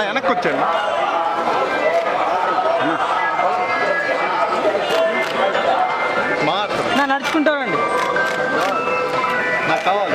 వెనక్కి వచ్చాడు మాట నా నడుచుకుంటానండి నాకు కావాలి.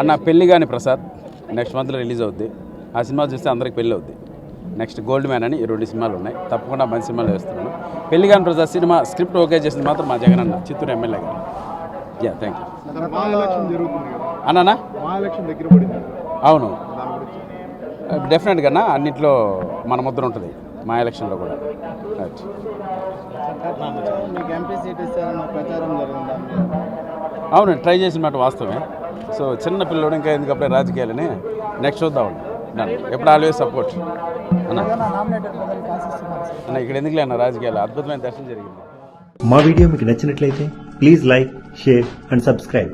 అన్న పెళ్ళి కానీ ప్రసాద్ నెక్స్ట్ మంత్లో రిలీజ్ అవుద్ది. ఆ సినిమా చూస్తే అందరికి పెళ్ళి అవుద్ది. నెక్స్ట్ గోల్డ్ మ్యాన్ అని ఈ రెండు సినిమాలు ఉన్నాయి. తప్పకుండా మంచి సినిమాలు వేస్తున్నాను. పెళ్ళి కానీ ప్రసాద్ సినిమా స్క్రిప్ట్ ఓకే చేసింది మాత్రం మా జగన్ అన్న చిత్తూరు ఎమ్మెల్యే గారు. యా థ్యాంక్ యూ అన్నానా. అవును. డెఫినెట్గా అన్న అన్నిట్లో మన ముద్ర ఉంటుంది మా ఎలక్షన్లో కూడా. అవును ట్రై చేసిన మాట వాస్తవమే. సో చిన్న పిల్లడు ఇంకా ఎందుకు అప్పుడే రాజకీయాలని నెక్స్ట్ చూద్దాం నన్ను ఎప్పుడు ఆల్వేస్ సపోర్ట్ అన్న. అన్న ఇక్కడ ఎందుకు అన్న రాజకీయాలు? అద్భుతమైన దర్శనం జరిగింది. మా వీడియో మీకు నచ్చినట్లయితే please like share and subscribe